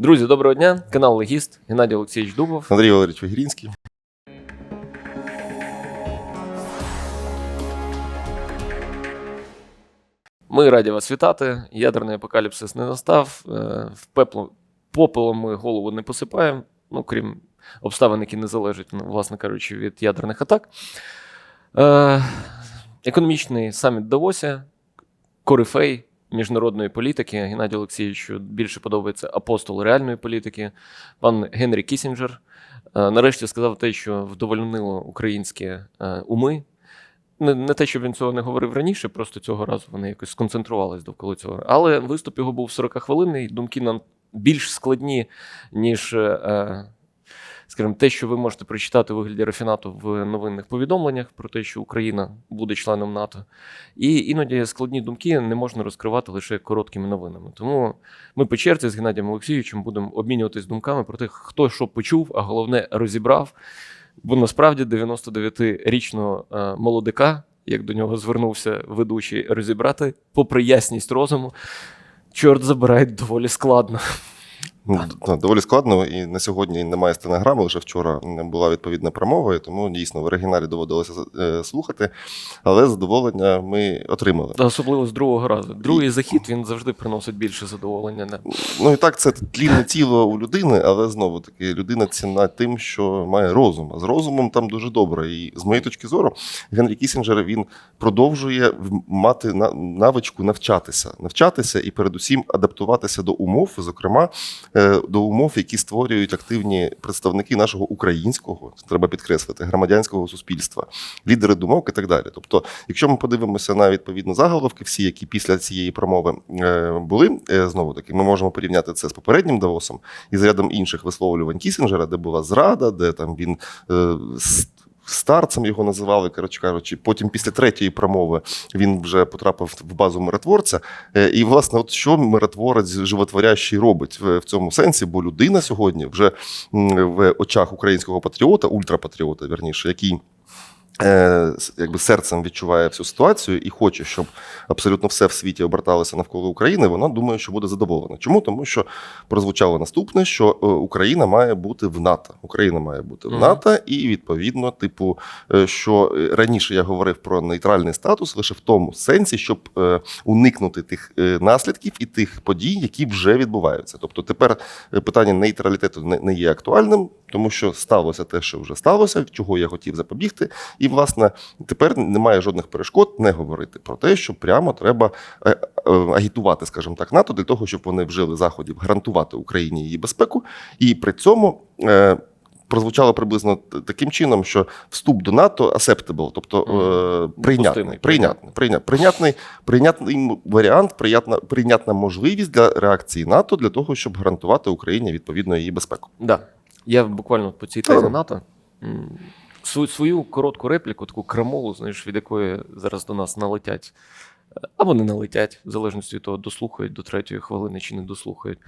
Друзі, доброго дня. Канал Легіст, Геннадій Олексійович Дубов. Андрій Валерійович Вигірінський. Ми раді вас вітати. Ядерний апокаліпсис не настав. Е, В пепло попелом ми голову не посипаємо, ну крім обставин, які не залежать, ну, власне кажучи, від ядерних атак. Е, Економічний саміт в Давосі, корифей міжнародної політики. Геннадію Олексійовичу більше подобається апостол реальної політики, пан Генрі Кісінджер. Е, Нарешті сказав те, що вдовольнило українські е, уми. Не, не те, щоб він цього не говорив раніше, просто цього разу вони якось сконцентрувались довкола цього. Але виступ його був 40-хвилинний, думки нам більш складні, ніж, е, скажімо, те, що ви можете прочитати у вигляді рафінату в новинних повідомленнях про те, що Україна буде членом НАТО. І іноді складні думки не можна розкривати лише короткими новинами. Тому ми по черзі з Геннадієм Олексійовичем будемо обмінюватись думками про те, хто що почув, а головне розібрав. Бо насправді 99-річного е, молодика, як до нього звернувся ведучий розібрати, попри ясність розуму, чорт забирає доволі складно. Ну, да, доволі складно, і на сьогодні немає стенограми, лише вчора була відповідна промова, і тому дійсно в оригіналі доводилося е, слухати, але задоволення ми отримали. Особливо з другого разу. Другий захід він завжди приносить більше задоволення. Не? Ну і так, це тлінне тіло у людини, але знову таки людина цінна тим, що має розум. А з розумом там дуже добре. І з моєї точки зору, Генрі Кісінджер він продовжує мати на- навичку навчатися, навчатися і передусім адаптуватися до умов, зокрема до умов, які створюють активні представники нашого українського, треба підкреслити, громадянського суспільства, лідери думок і так далі. Тобто, якщо ми подивимося на відповідно заголовки, всі, які після цієї промови е, були, е, знову таки, ми можемо порівняти це з попереднім Давосом і з рядом інших висловлювань Кісінджера, де була зрада, де там він. Старцем його називали, коротше кажучи. Потім, після третьої промови, він вже потрапив в базу миротворця. Е, І, власне, от що миротворець животворящий робить в цьому сенсі, бо людина сьогодні вже в очах українського патріота, ультрапатріота, верніше, який. Е, Якби серцем відчуває всю ситуацію і хоче, щоб абсолютно все в світі оберталося навколо України, вона думає, що буде задоволена. Чому? Тому що прозвучало наступне: що е, Україна має бути в НАТО. Україна має бути в НАТО, і відповідно, типу, е, що раніше я говорив про нейтральний статус лише в тому сенсі, щоб уникнути тих наслідків і тих подій, які вже відбуваються. Тобто тепер питання нейтралітету не, не є актуальним, тому що сталося те, що вже сталося, чого я хотів запобігти. І, власне, тепер немає жодних перешкод не говорити про те, що прямо треба е, е, агітувати, скажімо так, НАТО для того, щоб вони вжили заходів гарантувати Україні її безпеку, і при цьому. е, Прозвучало приблизно таким чином, що вступ до НАТО acceptable, тобто е, прийнятний, прийнятний, прийнятний, прийнятний, прийнятний варіант, прийнятна, прийнятна можливість для реакції НАТО для того, щоб гарантувати Україні відповідно її безпеку. Да. Я буквально по цій тезі НАТО. Свою, коротку репліку, таку крамолу, знаєш, від якої зараз до нас налетять. е, Або не налетять, в залежності від того, дослухають до третьої хвилини чи не дослухають.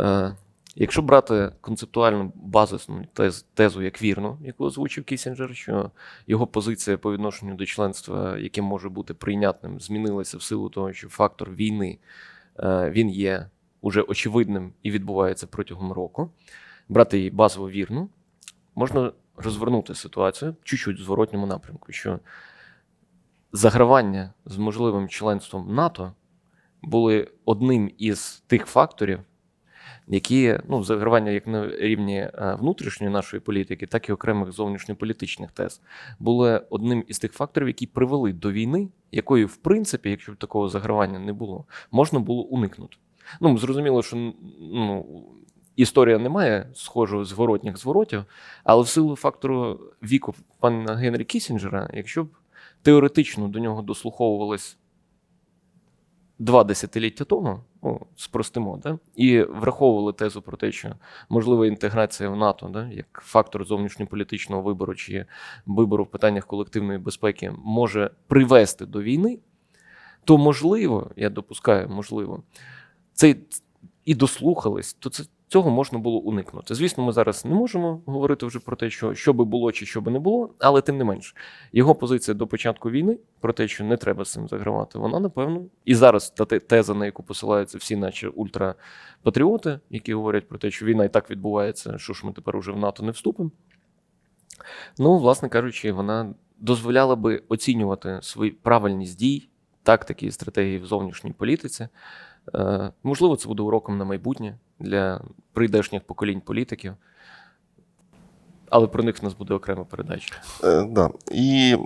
Е, якщо брати концептуальну базисну тез, тезу як вірну, яку озвучив Кісінджер, що його позиція по відношенню до членства, яке може бути прийнятним, змінилася в силу того, що фактор війни е, він є уже очевидним і відбувається протягом року. Брати її базово вірну, можна розвернути ситуацію чуть-чуть в зворотньому напрямку, що загравання з можливим членством НАТО були одним із тих факторів, які ну, загравання як на рівні е, внутрішньої нашої політики, так і окремих зовнішньополітичних тез, були одним із тих факторів, які привели до війни, якої, в принципі, якщо б такого загравання не було, можна було уникнути. Ну, зрозуміло, що ну, історія не має схожого зворотніх зворотів, але в силу фактору віку пана Генрі Кісінджера, якщо б теоретично до нього дослуховувались два десятиліття тому, ну, спростимо, да? і враховували тезу про те, що можлива інтеграція в НАТО, да? як фактор зовнішньополітичного вибору чи вибору в питаннях колективної безпеки може привести до війни, то можливо, я допускаю, можливо, це і дослухались, то це цього можна було уникнути. Звісно, ми зараз не можемо говорити вже про те, що, що би було чи що би не було, але тим не менш, його позиція до початку війни про те, що не треба з цим загравати, вона напевно. І зараз та теза, на яку посилаються всі, наче ультрапатріоти, які говорять про те, що війна і так відбувається, що ж ми тепер уже в НАТО не вступимо. Ну, власне кажучи, вона дозволяла би оцінювати свої правильність дій, тактики і стратегії в зовнішній політиці. Е, можливо, це буде уроком на майбутнє для прийдешніх поколінь політиків. Але про них в нас буде окрема передача. Е, да. І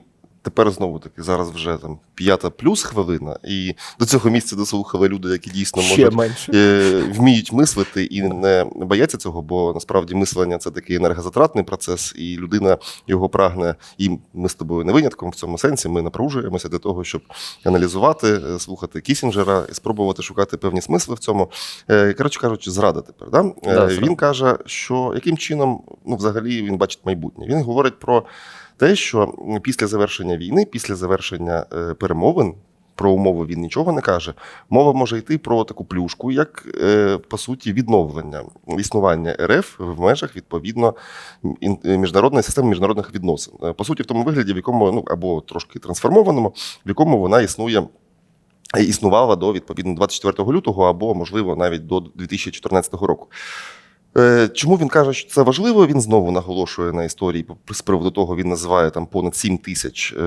тепер знову таки, зараз вже там п'ята плюс хвилина, і до цього місця дослухали люди, які дійсно можуть менше. е, вміють мислити і не бояться цього, бо насправді мислення це такий енергозатратний процес, і людина його прагне. І ми з тобою не винятком в цьому сенсі. Ми напружуємося для того, щоб аналізувати, е, слухати Кісінджера і спробувати шукати певні смисли в цьому. Е, Коротше кажучи, зрада тепер. Да? Е, Да, зрада. Він каже, що яким чином ну, взагалі він бачить майбутнє. Він говорить про те, що після завершення війни, після завершення е, перемовин. Про умови він нічого не каже. Мова може йти про таку плюшку, як е, по суті відновлення існування РФ в межах відповідно е, міжнародної системи міжнародних відносин. По суті, в тому вигляді, в якому ну або трошки трансформованому, в якому вона існує. Існувала до відповідно 24 лютого, або можливо навіть до 2014 року. Е, Чому він каже, що це важливо? Він знову наголошує на історії з приводу того, він називає там понад 7 тисяч е,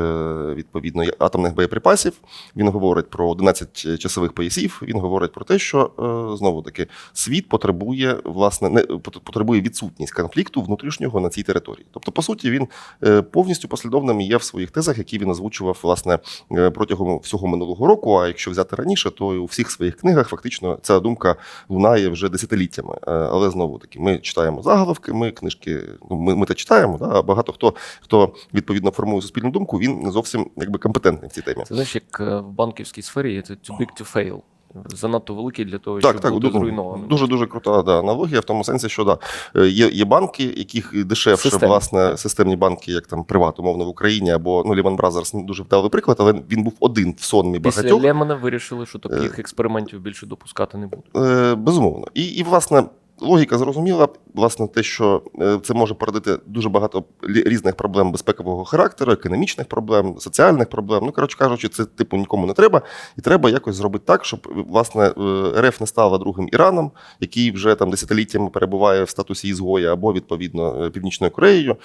відповідно атомних боєприпасів. Він говорить про 11 часових поясів. Він говорить про те, що е, знову таки світ потребує власне не потребує відсутність конфлікту внутрішнього на цій території. Тобто, по суті, він е, повністю послідовним є в своїх тезах, які він озвучував власне е, протягом всього минулого року. А якщо взяти раніше, то і у всіх своїх книгах фактично ця думка лунає вже десятиліттями. Е, Але знову таки, ми читаємо заголовки, ми книжки, ну ми, ми те читаємо. Да? А багато хто хто відповідно формує суспільну думку, він не зовсім якби компетентний в цій темі. Це знаєш, як е, в банківській сфері це too big to fail. Занадто великий для того, Так, щоб так, бути дуже, зруйнованим. дуже дуже крута да, аналогія в тому сенсі, що да, е, є, є банки, яких дешевше, Системні, власне, системні банки, як там Приват, умовно в Україні, або ну Lehman Brothers не дуже вдалий приклад, але він був один в сонмі Після багатьох. Лемона вирішили, що таких експериментів більше допускати не будуть. Е, Безумовно. І, і, власне, логіка зрозуміла. Власне, те, що е, це може породити дуже багато різних проблем безпекового характеру, економічних проблем, соціальних проблем. Ну, коротше кажучи, це типу нікому не треба. І треба якось зробити так, щоб власне е, РФ не стала другим Іраном, який вже там десятиліттями перебуває в статусі ізгоя, або відповідно е, Північною Кореєю.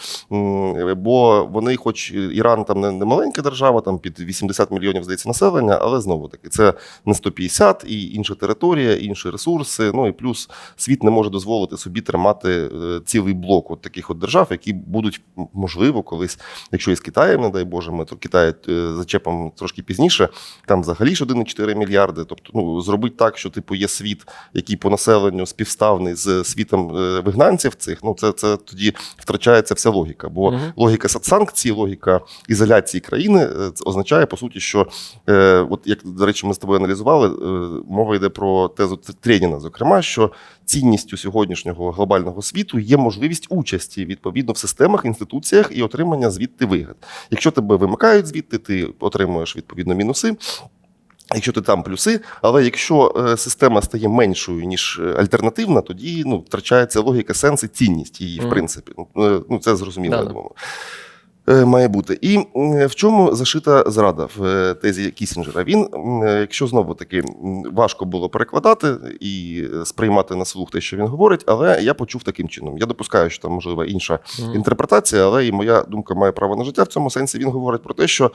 Бо вони, хоч Іран там не маленька держава, там під 80 мільйонів здається населення, але знову таки це не 150 і інша територія, інші ресурси. Ну і плюс світ не може дозволити собі тримати е, цілий блок от таких от держав, які будуть можливо колись, якщо із Китаєм, не дай Боже, ми то Китай е, зачепимо трошки пізніше. Там взагалі ж 1,4 мільярди. Тобто, ну зробити так, що типу є світ, який по населенню співставний з світом е, вигнанців цих. Ну це, це тоді втрачається вся логіка. Бо Мгм. логіка санкцій, логіка ізоляції країни це означає по суті, що е, от як до речі, ми з тобою аналізували, е, мова йде про тезу Треніна, зокрема, що цінністю сьогоднішнього глобального світу є можливість участі відповідно в системах, інституціях і отримання звідти вигод. Якщо тебе вимикають звідти, ти отримуєш відповідно мінуси. Якщо ти там плюси, але якщо е, система стає меншою ніж е, альтернативна, тоді ну втрачається логіка, сенс і цінність її, в принципі. Е, Ну це зрозуміло, я думаю. Е, Має бути. І в чому зашита зрада в е, тезі Кісінджера? Він, е, якщо знову таки важко було перекладати і е, сприймати на слух те, що він говорить, але я почув таким чином. Я допускаю, що там можлива інша інтерпретація, але і моя думка має право на життя. В цьому сенсі він говорить про те, що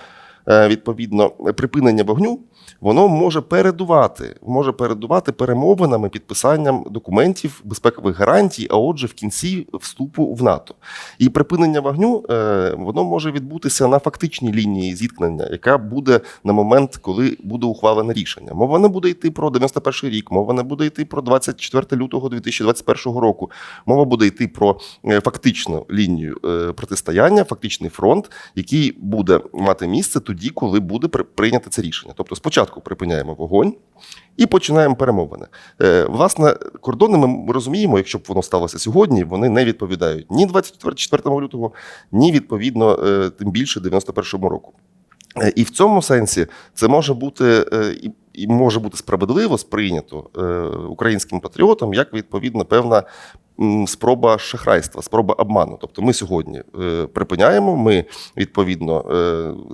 е, відповідно припинення вогню воно може передувати, може передувати перемовинами, підписанням документів, безпекових гарантій, а отже, в кінці вступу в НАТО. І припинення вогню е, воно може відбутися на фактичній лінії зіткнення, яка буде на момент, коли буде ухвалене рішення. Мова не буде йти про 91 рік, мова не буде йти про 24 лютого 2021 року. Мова буде йти про е, фактичну лінію е, протистояння, фактичний фронт, який буде мати місце тоді, коли буде при- прийнято це рішення. Тобто, спочатку припиняємо вогонь. І починаємо перемовини. Е, власне, кордони ми розуміємо, якщо б воно сталося сьогодні, вони не відповідають ні 24 лютого, ні відповідно, е, тим більше 91 року. Е, І в цьому сенсі це може бути і може бути справедливо сприйнято українським патріотом як відповідно певна спроба шахрайства, спроба обману. Тобто ми сьогодні е, припиняємо, ми відповідно е,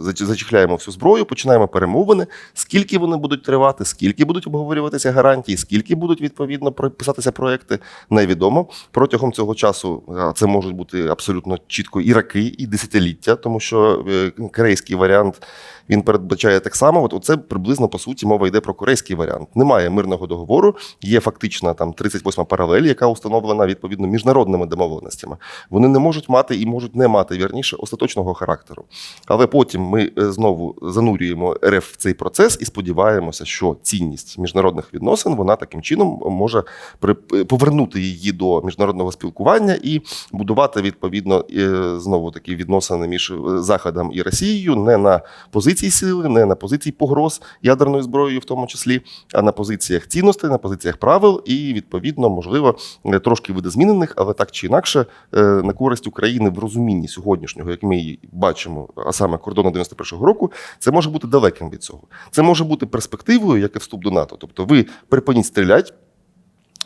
зач- зачехляємо всю зброю, починаємо перемовини. Скільки вони будуть тривати, скільки будуть обговорюватися гарантії, скільки будуть відповідно писатися проекти, невідомо. Протягом цього часу це можуть бути абсолютно чітко і роки, і десятиліття, тому що е, корейський варіант він передбачає так само. От це приблизно по суті мова йде про корейський варіант. Немає мирного договору, є фактична там 38 паралель, яка установлена відповідно міжнародними домовленостями. Вони не можуть мати і можуть не мати вірніше остаточного характеру. Але потім ми е, знову занурюємо РФ в цей процес і сподіваємося, що цінність міжнародних відносин вона таким чином може при- повернути її до міжнародного спілкування і будувати відповідно е, знову такі відносини між е, Заходом і Росією не на позиції сили, не на позиції погроз ядерною зброєю, в тому числі, а на позиціях цінностей, на позиціях правил, і відповідно, можливо, е, трошки видозмінених, але так чи інакше, е, на користь України в розумінні сьогоднішнього, як ми її бачимо, а саме кордону 91-го року, це може бути далеким від цього. Це може бути перспективою, як і вступ до НАТО. Тобто, ви припиніть стріляти.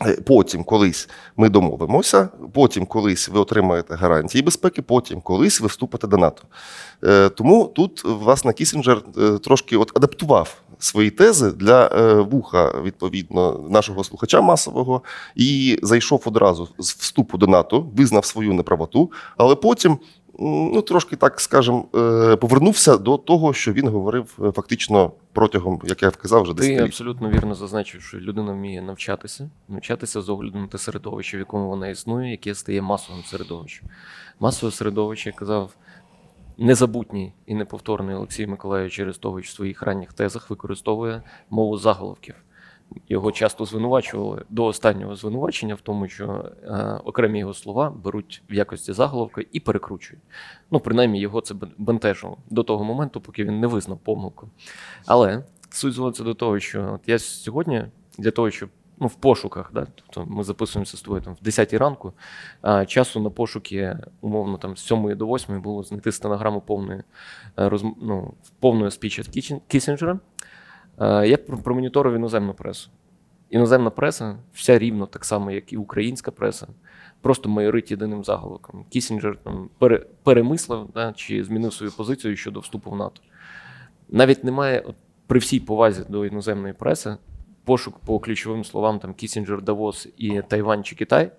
Е, Потім колись ми домовимося, потім колись ви отримаєте гарантії безпеки, потім колись ви вступите до НАТО. Е, Тому тут, власне, Кісінджер е, трошки от адаптував свої тези для вуха відповідно нашого слухача масового і зайшов одразу з вступу до НАТО, визнав свою неправоту, але потім. Ну, трошки так скажем, е, повернувся до того, що він говорив е, фактично протягом, як я вказав, вже Ти абсолютно вірно зазначив, що людина вміє навчатися, навчатися з огляду на те середовище, в якому вона існує, яке стає масовим середовищем. Масове середовище, як казав незабутній і неповторний Олексій Миколаївич Арестович в своїх ранніх тезах використовує мову заголовків. Його часто звинувачували до останнього звинувачення в тому, що е, окремі його слова беруть в якості заголовка і перекручують. Ну, принаймні, його це бентежило до того моменту, поки він не визнав помилку. Але суть зводиться до того, що от я сьогодні для того, щоб ну, в пошуках, да, тобто ми записуємося з тобою там в 10 ранку, а часу на пошуки, умовно, там з 7 до 8 було знайти стенограму повної е, розм... ну, повної Кічен- Кісінджера. Е, Я про- промоніторив іноземну пресу. Іноземна преса, вся рівно так само, як і українська преса, просто майорить єдиним заголовком. Кісінджер там пере, перемислив да, чи змінив свою позицію щодо вступу в НАТО. Навіть немає, от, при всій повазі до іноземної преси, пошук по ключовим словам там Кісінджер, Давос і Тайвань чи Китай.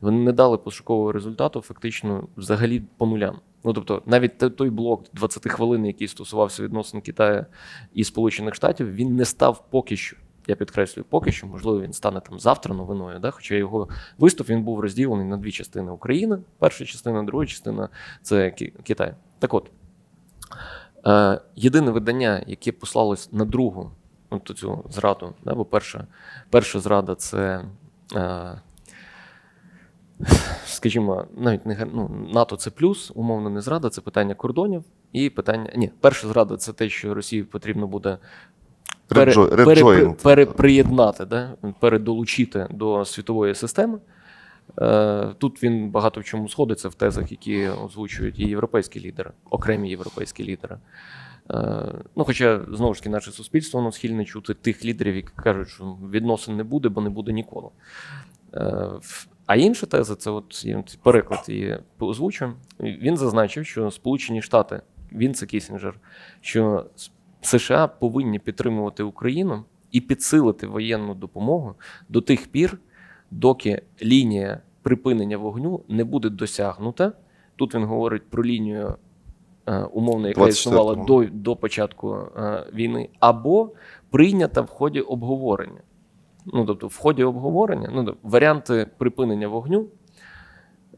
Вони не дали пошукового результату фактично взагалі по нулям. Ну тобто, навіть той блок 20 хвилин, який стосувався відносин Китаю і Сполучених Штатів, він не став поки що. Я підкреслюю, поки що, можливо, він стане там завтра новиною. Да? Хоча його виступ він був розділений на дві частини України. Перша частина, друга частина це Ки- Китай. Так от, е, єдине видання, яке послалось на другу ну, то цю зраду, да? бо перша, перша зрада це. Е, Скажімо, навіть не ну, НАТО це плюс, умовно не зрада, це питання кордонів і питання. Ні, перша зрада це те, що Росії потрібно буде пере, пере, переприєднати, да? передолучити до світової системи. Е, Тут він багато в чому сходиться в тезах, які озвучують і європейські лідери, окремі європейські лідери. Е, Ну, хоча знову ж таки наше суспільство воно схильне чути тих лідерів, які кажуть, що відносин не буде, бо не буде ніколи. А інша теза, це от переклад її озвучу. Він зазначив, що Сполучені Штати, він це Кісінджер, що США повинні підтримувати Україну і підсилити воєнну допомогу до тих пір, доки лінія припинення вогню не буде досягнута. Тут він говорить про лінію е, умовно, яка існувала до, до початку е, війни, або прийнята в ході обговорення. Ну, тобто, в ході обговорення, ну, тобто, варіанти припинення вогню,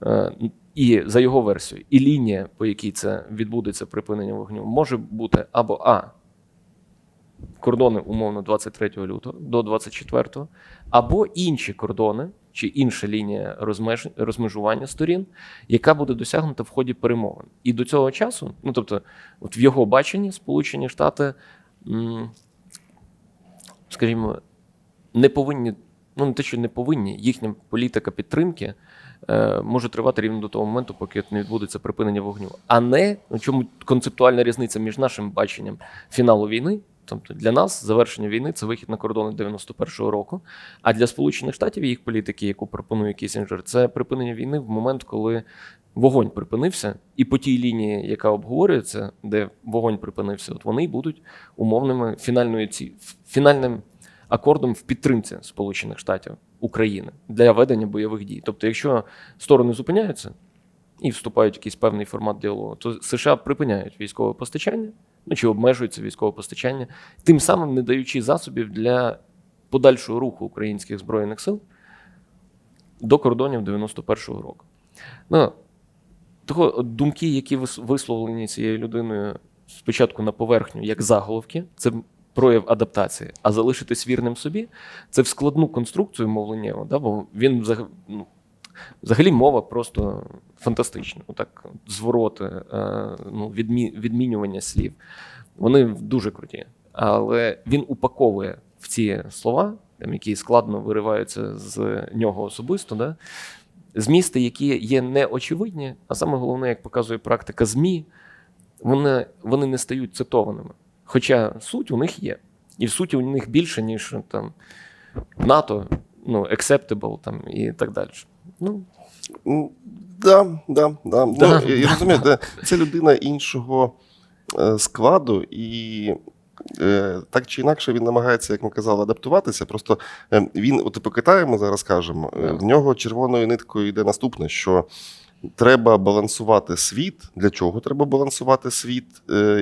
е, і за його версією, і лінія, по якій це відбудеться припинення вогню, може бути або А. Кордони умовно 23 лютого до 24, або інші кордони, чи інша лінія розмеж... розмежування сторін, яка буде досягнута в ході перемовин. І до цього часу, ну тобто, от в його баченні Сполучені Штати, скажімо, не повинні, ну не те, що не повинні, їхня політика підтримки е, може тривати рівно до того моменту, поки не відбудеться припинення вогню. А не в чому концептуальна різниця між нашим баченням фіналу війни Тобто для нас завершення війни це вихід на кордони 91-го року. А для Сполучених Штатів їх політики, яку пропонує Кісінджер, це припинення війни в момент, коли вогонь припинився, і по тій лінії, яка обговорюється, де вогонь припинився, от вони будуть умовними фінальною ці фінальним акордом в підтримці Сполучених Штатів України для ведення бойових дій. Тобто, якщо сторони зупиняються і вступають в якийсь певний формат діалогу, то США припиняють військове постачання, ну чи обмежується військове постачання, тим самим не даючи засобів для подальшого руху українських збройних сил до кордонів 91-го року. Ну, того думки, які вис- висловлені цією людиною спочатку на поверхню, як заголовки, це прояв адаптації, а залишитись вірним собі це в складну конструкцію мовленнєву, да, бо він взаг- ну, взагалі мова просто фантастична. Так, звороти, е, ну, відмі, відмінювання слів. Вони дуже круті. Але він упаковує в ці слова, там, які складно вириваються з нього особисто, да, змісти, які є неочевидні, а саме головне, як показує практика ЗМІ, вони, вони не стають цитованими. Хоча суть у них є. І в суті у них більше, ніж там НАТО, ну, acceptable там, і так далі. Ну, Да, да, да. Да. Ну, я, розумію, да, це людина іншого е, складу, і е, так чи інакше він намагається, як ми казали, адаптуватися. Просто е, він, от по Китаю ми зараз кажемо, е, в нього червоною ниткою йде наступне, що. Треба балансувати світ. Для чого треба балансувати світ,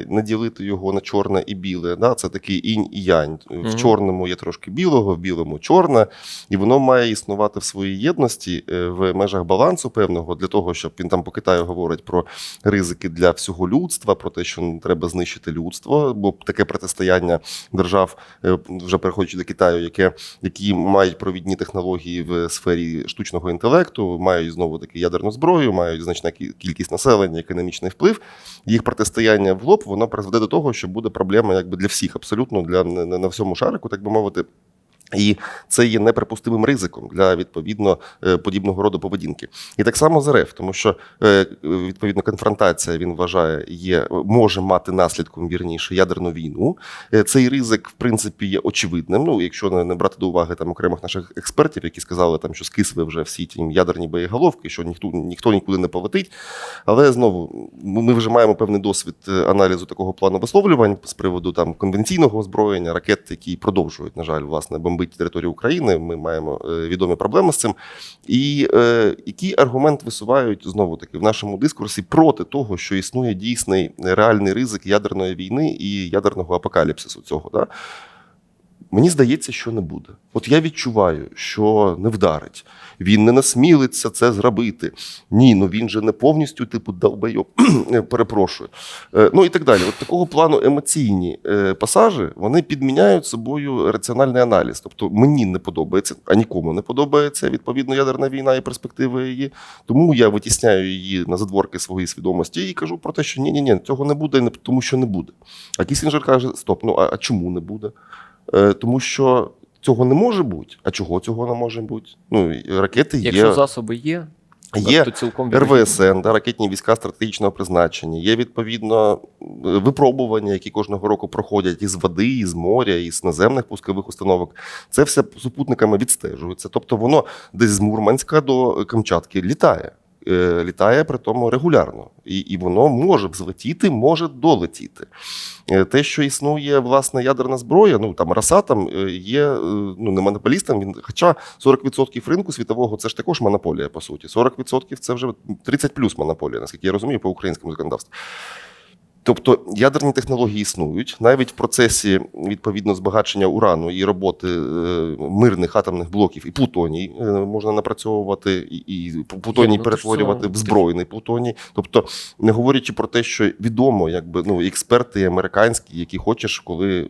не ділити його на чорне і біле. Да? Це такий інь і янь. В чорному є трошки білого, в білому чорне, і воно має існувати в своїй єдності е, в межах балансу певного для того, щоб він там по Китаю говорить про ризики для всього людства, про те, що не треба знищити людство, бо таке протистояння держав, е, вже переходячи до Китаю, яке які мають провідні технології в сфері штучного інтелекту, мають знову таки ядерну зброю, мають значна кі- кількість населення, економічний вплив. Їх протистояння в лоб воно призведе до того, що буде проблема якби для всіх, абсолютно для на всьому шарику, так би мовити. І це є неприпустимим ризиком для відповідно е, подібного роду поведінки. І так само з РФ, тому що е, відповідно конфронтація він вважає є може мати наслідком вірніше ядерну війну. Е, Цей ризик, в принципі, є очевидним. Ну, якщо не, брати до уваги там окремих наших експертів, які сказали, там, що скисли вже всі ті ядерні боєголовки, що ніхто ніхто нікуди не полетить. Але знову ми вже маємо певний досвід аналізу такого плану висловлювань з приводу там конвенційного озброєння, ракет, які продовжують, на жаль, власне, бомбити територію України. Ми маємо е, відомі проблеми з цим. І е, який аргумент висувають знову таки в нашому дискурсі проти того, що існує дійсний реальний ризик ядерної війни і ядерного апокаліпсису цього. Да? Мені здається, що не буде. От я відчуваю, що не вдарить. Він не насмілиться це зробити. Ні, ну він же не повністю, типу, долбойоб. Перепрошую. Е, Ну і так далі. От такого плану емоційні е, пасажі вони підміняють собою раціональний аналіз. Тобто мені не подобається, а нікому не подобається відповідно ядерна війна і перспективи її. Тому я витісняю її на задворки своєї свідомості і кажу про те, що ні, ні, ні, цього не буде, тому що не буде. А Кісінджер каже: стоп, ну а, а чому не буде? Е, тому що цього не може бути. А чого цього не може бути? Ну, ракети є. якщо засоби є, Є то цілком. РВСН, да, ракетні війська стратегічного призначення. Є відповідно випробування, які кожного року проходять із води, із моря, із наземних пускових установок. Це все супутниками відстежується. Тобто воно десь з Мурманська до Камчатки літає. Е, Літає при тому регулярно, і, і воно може взлетіти, може долетіти. Е, Те, що існує власне ядерна зброя, ну там Росатом е, є ну не монополістом. Він, хоча 40% ринку світового це ж також монополія, по суті. 40% це вже 30 плюс монополія, наскільки я розумію, по українському законодавству. Тобто ядерні технології існують навіть в процесі відповідно збагачення урану і роботи е, мирних атомних блоків і плутоній е, можна напрацьовувати, і, плутоній ну, перетворювати в збройний плутоній. Тобто, не говорячи про те, що відомо, якби ну експерти американські, які хочеш, коли е,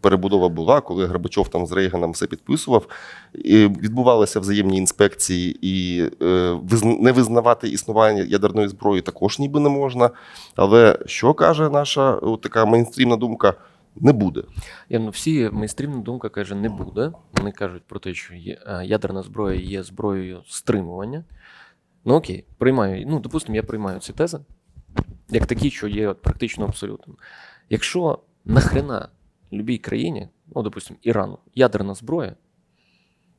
перебудова була, коли Горбачов там з Рейганом все підписував, і відбувалися взаємні інспекції, і не визнавати існування ядерної зброї також ніби не можна. Але що каже наша от така мейнстрімна думка? Не буде. Я, ну, всі майстрівна думка каже, не буде. Вони кажуть про те, що е, ядерна зброя є зброєю стримування. Ну окей, приймаю. Ну, допустимо, я приймаю ці тези, як такі, що є практично абсолютно. Якщо нахрена любій країні, ну, допустимо, Ірану, ядерна зброя,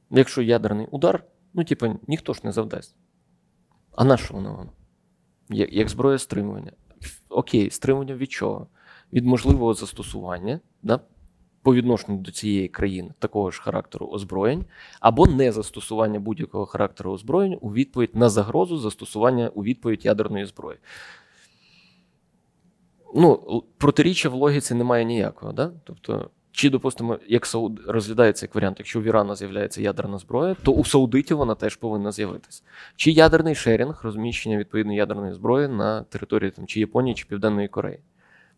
якщо ядерний удар, ну, типу, ніхто ж не завдасть. А на що? Як, як зброя стримування. Окей, стримування від чого? Від можливого застосування да, по відношенню до цієї країни такого ж характеру озброєнь, або не застосування будь-якого характеру озброєнь у відповідь на загрозу застосування у відповідь ядерної зброї. Ну, протиріччя в логіці немає ніякого. Да? Тобто, чи, допустимо, як Сауд розглядається як варіант, якщо в Ірана з'являється ядерна зброя, то у Саудитів вона теж повинна з'явитися. Чи ядерний шерінг, розміщення відповідної ядерної зброї на території там, чи Японії, чи Південної Кореї.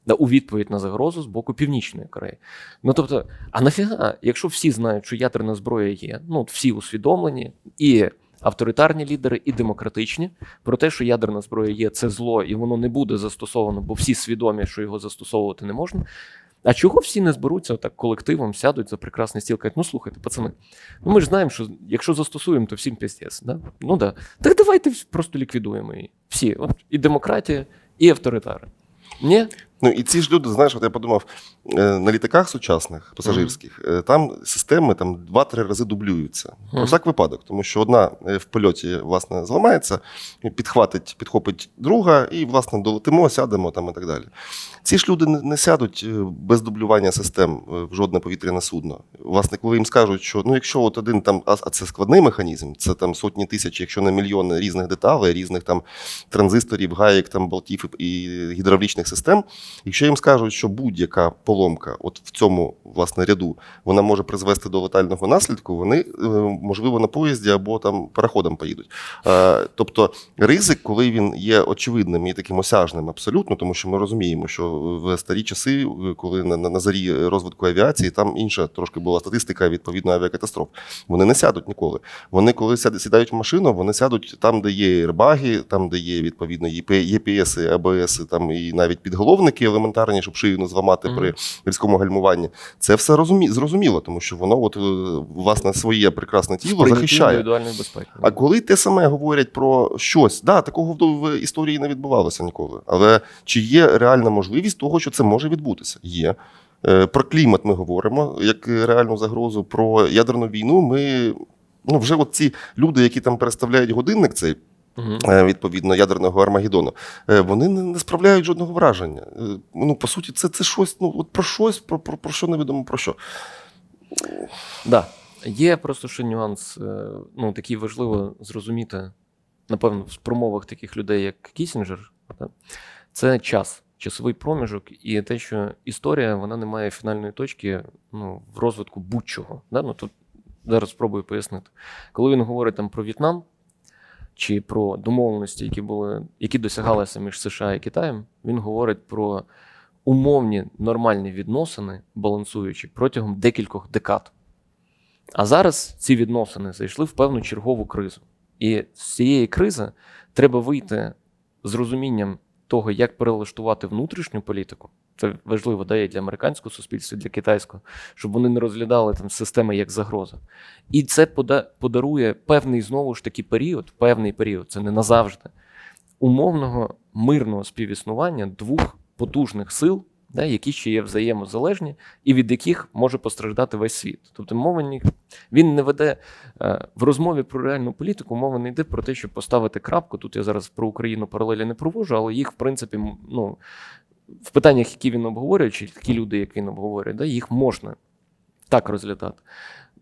Да, у відповідь на загрозу з боку Північної Кореї. Ну тобто, а нафіга, якщо всі знають, що ядерна зброя є, ну всі усвідомлені, і авторитарні лідери, і демократичні, про те, що ядерна зброя є, це зло, і воно не буде застосовано, бо всі свідомі, що його застосовувати не можна. А чого всі не зберуться так колективом, сядуть за прекрасний стіл, кажуть, ну слухайте, пацани, ну ми ж знаємо, що якщо застосуємо, то всім пістець. Да? Ну да. Так давайте просто ліквідуємо її. Всі. От, і демократія, і авторитари. Ні? Ну і ці ж люди, знаєш, от я подумав, е, на літаках сучасних пасажирських е, там системи там два-три рази дублюються. Про всяк випадок, тому що одна е, в польоті власне зламається, підхватить, підхопить друга, і власне долетимо, сядемо там і так далі. Ці ж люди не, сядуть без дублювання систем в жодне повітряне судно. Власне, коли їм скажуть, що ну якщо от один там, а, це складний механізм, це там сотні тисяч, якщо не мільйони різних деталей, різних там транзисторів, гаєк, там болтів і гідравлічних систем. Якщо їм скажуть, що будь-яка поломка, от в цьому власне ряду, вона може призвести до летального наслідку, вони е, можливо на поїзді або там пароходом поїдуть. Е, Тобто ризик, коли він є очевидним і таким осяжним, абсолютно, тому що ми розуміємо, що в старі часи, коли на, на, на зарі розвитку авіації, там інша трошки була статистика відповідно авіакатастроф. Вони не сядуть ніколи. Вони, коли сідають в машину, вони сядуть там, де є ербаги, там, де є відповідно ЄПС, АБС, там і навіть підголовники елементарні, щоб шию не зламати Мгм. при різкому гальмуванні. Це все розумі... зрозуміло, тому що воно, от е, власне, своє прекрасне тіло захищає. індивідуальної безпеки. А коли те саме говорять про щось, да, такого в- історії не відбувалося ніколи. Але чи є реальна можливість того, що це може відбутися? Є. Е, Про клімат ми говоримо як реальну загрозу. Про ядерну війну ми. Ну, вже от ці люди, які там переставляють годинник, цей відповідно ядерного Армагеддону, е, вони не, справляють жодного враження. Е, Ну, по суті, це, це щось, ну от про щось, про, про, про що невідомо про що. Да. Є просто ще нюанс, е, ну, такий важливо зрозуміти, напевно, в промовах таких людей, як Кісінджер, це час, часовий проміжок, і те, що історія вона не має фінальної точки ну, в розвитку будь-чого. Да? Ну, тут зараз спробую пояснити. Коли він говорить там про В'єтнам чи про домовленості, які були, які досягалися між США і Китаєм, він говорить про умовні нормальні відносини, балансуючі протягом декількох декад. А зараз ці відносини зайшли в певну чергову кризу. І з цієї кризи треба вийти з розумінням того, як перелаштувати внутрішню політику. Це важливо да, і для американського суспільства, і для китайського, щоб вони не розглядали там системи як загроза. І це подарує певний знову ж таки період, певний період, це не назавжди, умовного мирного співіснування двох потужних сил, да, які ще є взаємозалежні, і від яких може постраждати весь світ. Тобто мова він не веде е, в розмові про реальну політику, мова не йде про те, щоб поставити крапку. Тут я зараз про Україну паралелі не провожу, але їх, в принципі, ну, в питаннях, які він обговорює, чи такі люди, які він обговорює, да, їх можна так розглядати.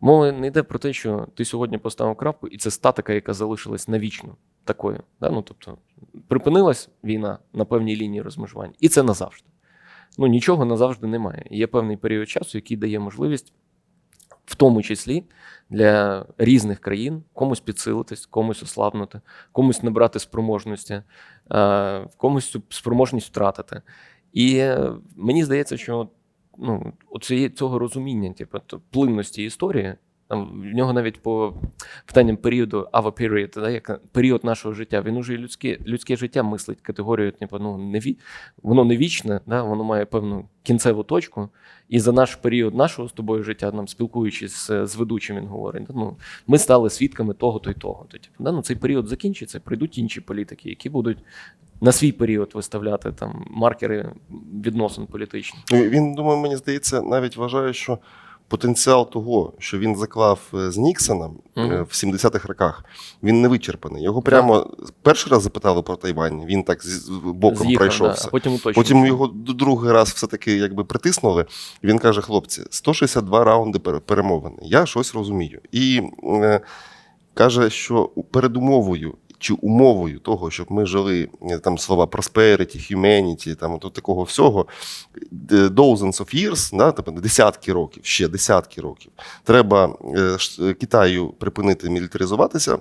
Мова не йде про те, що ти сьогодні поставив крапку, і це статика, яка залишилась навічно такою. Да? Ну, тобто, припинилась війна на певній лінії розмежування, і це назавжди. Ну, нічого назавжди немає. Є певний період часу, який дає можливість, в тому числі для різних країн, комусь підсилитись, комусь ослабнути, комусь набрати спроможності, е, комусь цю спроможність втратити. І е, мені здається, що ну, оцієї- цього розуміння, типу, плинності історії, Там, в нього навіть по питанням періоду our period, да, як період нашого життя, він уже людське, людське життя мислить категорію, типу, ну, не ві... воно не вічне, да, воно має певну кінцеву точку. І за наш період нашого з тобою життя, нам спілкуючись з, з ведучим, він говорить: ну, ми стали свідками того-то і того. То, типу, да, ну, цей період закінчиться, прийдуть інші політики, які будуть на свій період виставляти там маркери відносин політичних. Ну, Він, думаю, мені здається, навіть вважає, що потенціал того, що він заклав е, з Ніксоном Мгм. в 70-х роках, він не вичерпаний. Його прямо перший раз запитали про Тайвань, він так з- боком З'їхав, пройшовся. Да, а потім уточнив. Потім його другий раз все-таки якби притиснули. Він каже: хлопці, 162 раунди перемовини. Я щось розумію. І е, каже, що передумовою чи умовою того, щоб ми жили е, там слова prosperity, humanity, там от такого всього, е, dozens of years, да, тобто десятки років, ще десятки років, треба е, Китаю припинити мілітаризуватися.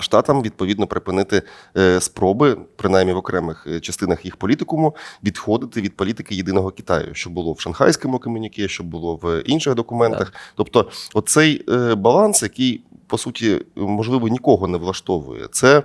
Штатам відповідно припинити е, спроби, принаймні в окремих е, частинах їх політикуму, відходити від політики єдиного Китаю, що було в шанхайському комуніке, що було в інших документах. Тобто, оцей е, баланс, який по суті можливо нікого не влаштовує, це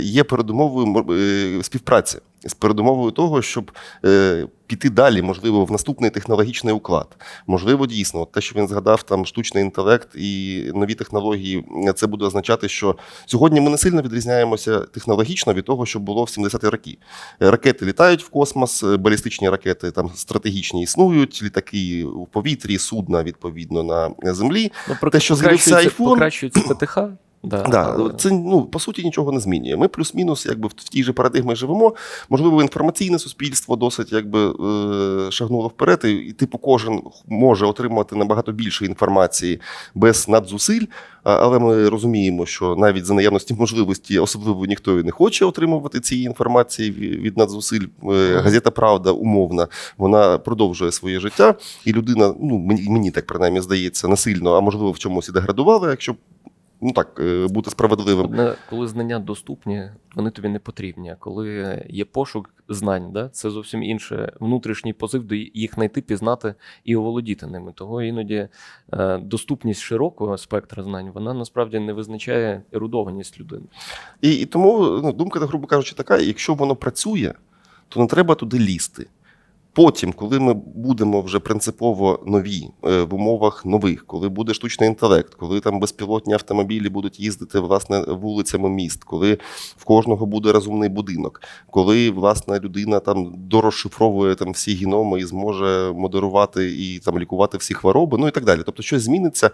є передумовою співпраці. З передумовою того, щоб е, піти далі, можливо, в наступний технологічний уклад. Можливо, дійсно, от те, що він згадав, там штучний інтелект і нові технології, це буде означати, що сьогодні ми не сильно відрізняємося технологічно від того, що було в 70-ті роки. Е, Ракети літають в космос, е, балістичні ракети там стратегічні існують, літаки у повітрі, судна відповідно на землі. ну, про- те, що з'явився iPhone- Покращується ПТХ. Да, Да, це ну по суті нічого не змінює. Ми плюс-мінус, якби в в тій же парадигмі живемо. Можливо, інформаційне суспільство досить якби е, шагнуло вперед, і, і типу кожен може отримати набагато більше інформації без надзусиль. Але ми розуміємо, що навіть за наявності можливості, особливо ніхто і не хоче отримувати цієї інформації ві- від надзусиль. Е, Газета Правда умовна, вона продовжує своє життя, і людина, ну мені, мені так принаймні здається, насильно, а можливо в чомусь і деградувала, якщо ну так е, бути справедливим. Одне, коли знання доступні, вони тобі не потрібні. А коли є пошук знань, да, це зовсім інше внутрішній позив до їх знайти, пізнати і оволодіти ними. Того іноді е, доступність широкого спектра знань вона насправді не визначає ерудованість людини. І, і тому ну, думка, грубо кажучи, така: якщо воно працює, то не треба туди лізти. Потім, коли ми будемо вже принципово нові е, в умовах нових, коли буде штучний інтелект, коли там безпілотні автомобілі будуть їздити власне вулицями міст, коли в кожного буде розумний будинок, коли власне людина там дорозшифровує там всі геноми і зможе модерувати і там лікувати всі хвороби, ну і так далі. Тобто, щось зміниться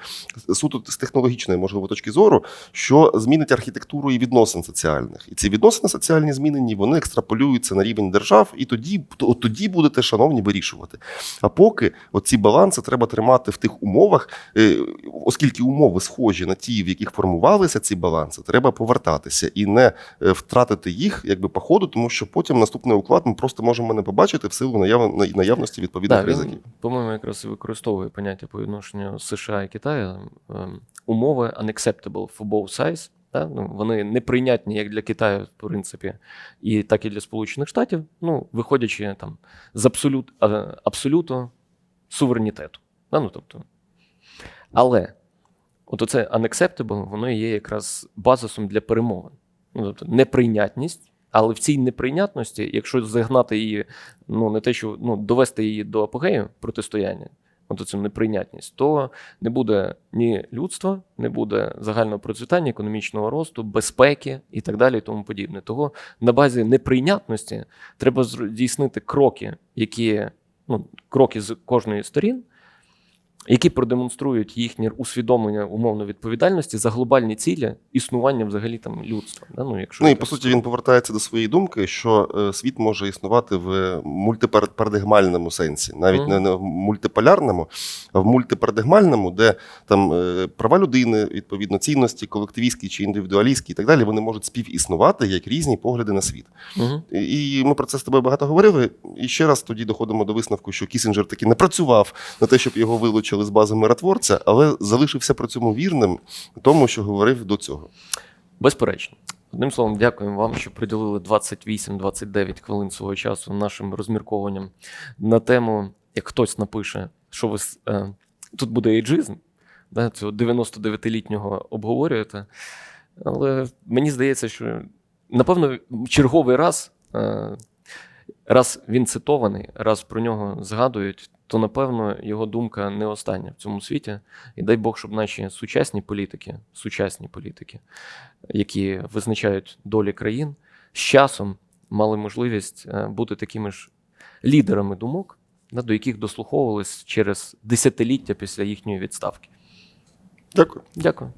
суто з технологічної, можливо, точки зору, що змінить архітектуру і відносин соціальних. І ці відносини соціальні змінені, вони екстраполюються на рівень держав, і тоді, тоді будете, шановні, вирішувати. А поки оці баланси треба тримати в тих умовах, е, оскільки умови схожі на ті, в яких формувалися ці баланси, треба повертатися і не е, втратити їх якби по ходу, тому що потім наступний уклад ми просто можемо не побачити в силу наяв... наявності відповідних Да, ризиків. по-моєму, якраз використовує поняття по відношенню США і Китаю. ем, Умови unacceptable for both sides. Да? Ну, вони неприйнятні як для Китаю, в принципі, і так і для Сполучених Штатів, ну, виходячи там з абсолют, абсолюту суверенітету. Да? Ну, тобто. Але от оце unacceptable, воно є якраз базисом для перемовин. Ну, тобто неприйнятність, але в цій неприйнятності, якщо загнати її, ну не те, що ну, довести її до апогею протистояння, от цю неприйнятність, то не буде ні людства, не буде загального процвітання, економічного росту, безпеки і так далі, і тому подібне. Того на базі неприйнятності треба здійснити кроки, які ну, кроки з кожної сторін, які продемонструють їхнє усвідомлення умовно відповідальності за глобальні цілі існування взагалі там людства. Да? Ну, якщо Ну і по суті він повертається до своєї думки, що е, світ може існувати в мультипарадигмальному сенсі, навіть Мгм. не, не в мультиполярному, а в мультипарадигмальному, де там е, права людини, відповідно, цінності, колективістські чи індивідуалістські і так далі, вони можуть співіснувати як різні погляди на світ. Угу. І ми про це з тобою багато говорили. І ще раз тоді доходимо до висновку, що Кісінджер таки не працював на те, щоб його вилучили з бази миротворця, але залишився при цьому вірним тому, що говорив до цього. Безперечно. Одним словом, дякуємо вам, що приділили 28-29 хвилин свого часу нашим розмірковуванням на тему, як хтось напише, що ви е, тут буде ейджизм. да, цього 99-літнього обговорюєте. Але мені здається, що напевно черговий раз, е, раз він цитований, раз про нього згадують, то напевно його думка не остання в цьому світі. І дай Бог, щоб наші сучасні політики, сучасні політики, які визначають долі країн, з часом мали можливість е, бути такими ж лідерами думок, до яких дослуховувались через десятиліття після їхньої відставки. Дякую. Дякую.